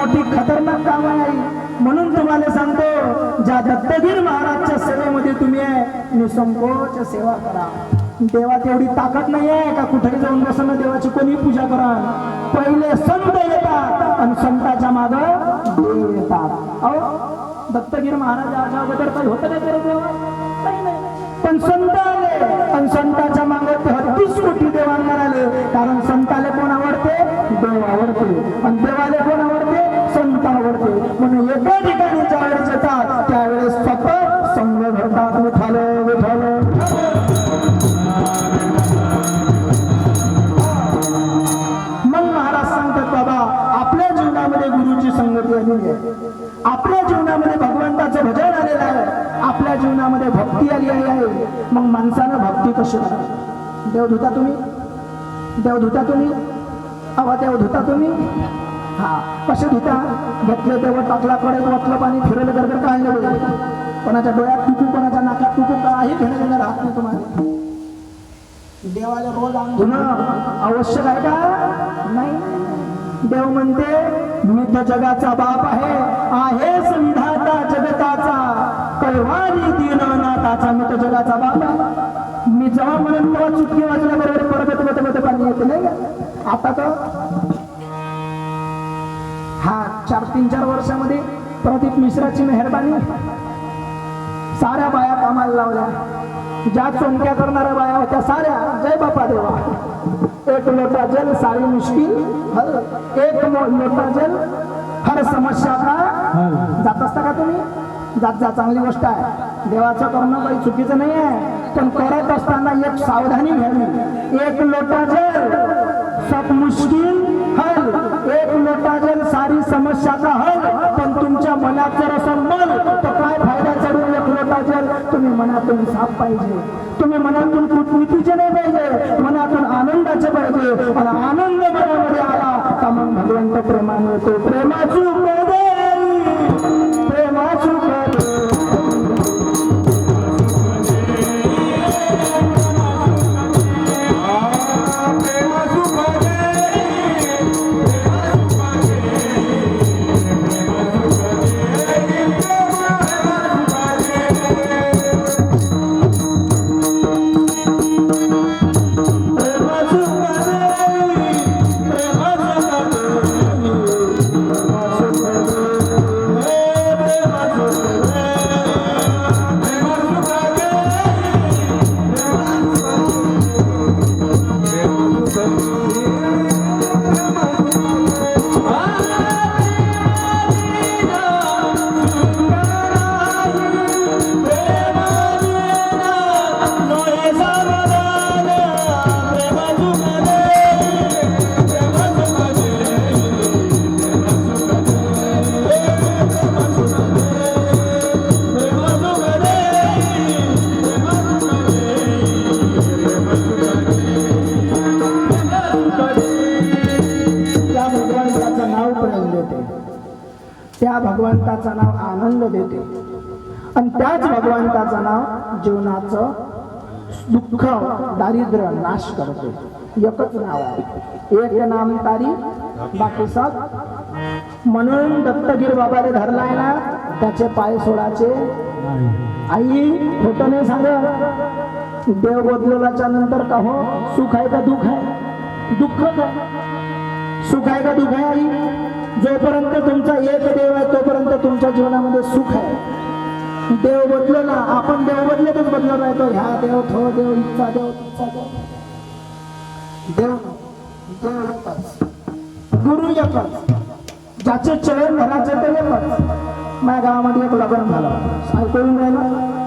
मोठी खतरनाक काम आहे. म्हणून तुम्हाला सांगतो ज्या दत्तगीर महाराजच्या सेवेमध्ये तुम्ही आहे निसंकोच सेवा करा. देवा तेवढी ताकद नाही आहे का कुठेही जाऊन बसणं? देवाची कोणी पूजा करा. पहिले संत येतात आणि संताच्या माग देव येतात. अहो दत्तगीर महाराजाच्या अगोदर काही होतं नाही करत देवा? काही नाही. पण संत आले आणि संताच्या माग मग माणसानं भक्ती कशी करावी? देव धुता तुम्ही? देव धुता तुम्ही? अवा देव धुता तुम्ही? हा. कसे धुता? घेतलं तेव्हा टाकला कडे वाटलं पाणी फिरलं गरगर काढलं बघा कोणाच्या डोळ्यात टुकू कोणाच्या नाकात टुकू काही घेणं देणं राहत नाही तुम्हाला. देवाला रोज अंग धुणं आवश्यक आहे का? नाही. देव म्हणते मी तर जगाचा बाप आहे. आहे विधाता कैवारी दीननाथाचा मी जगाचा आहे मी जेव्हा म्हणून तेव्हा चुटकी वाजल्याबरोबर परत मत मत पाणी येते नाही. आता तर हा चार तीन चार वर्षामध्ये प्रदीप मिश्राची मेहरबानी. साऱ्या बाया कामाला लावल्या. ज्या चोंक्या करणाऱ्या बाया होत्या साऱ्या. जय बापा देवा. एक लोटा जल सारी मुश्किल. हल एक लोटा जल. हर समस्या का? जात असता का तुम्ही? जात जा चांगली गोष्ट आहे. देवाचं करणं काही चुकीचं नाही आहे पण करत असताना एक सावधानी घ्यावी. एक लोटा जल सब मुश्किल हल. एक लोटा जल सारी समस्याचा हल. पण तुमच्या मनात जर असं मल तर काय फायदा चढून एक लोटा जल? तुम्ही मनातून साफ पाहिजे. तुम्ही मनातून कूटनीतीचे नाही पाहिजे मनातून आनंदाचे पाहिजे. आणि आनंद मनामध्ये आला का मग भगवंत प्रेमाने येतो प्रेमाची प्रेमाची भगवंताचं नाव आनंद देते. आणि त्याच भगवंताचं नाव जीवनाचं दुःख दारिद्र्य नाश करते. एकच नाव आहे. एक नाम तारी बाकी सब म्हणून दत्तगीर बाबाने धरलाय ना त्याचे पाय सोडाचे आई खोट नाही सांग देव बदलल्याच्या नंतर का हो? सुख आहे का दुःख आहे? दुःखच आहे सुख आहे का दुःख आहे? आई जोपर्यंत तुमचा एक देव आहे तोपर्यंत तुमच्या जीवनामध्ये सुख आहे. देव बदलो ना आपण देव बदलतच बदलत राहतो ह्या देव थो देव इच्छा देव तिचा देव. देव देव एकच गुरु एकच ज्याचे चरण घराचे ते एकच माझ्या गावामध्ये एक लग्न झालं. ऐकून राहिलं.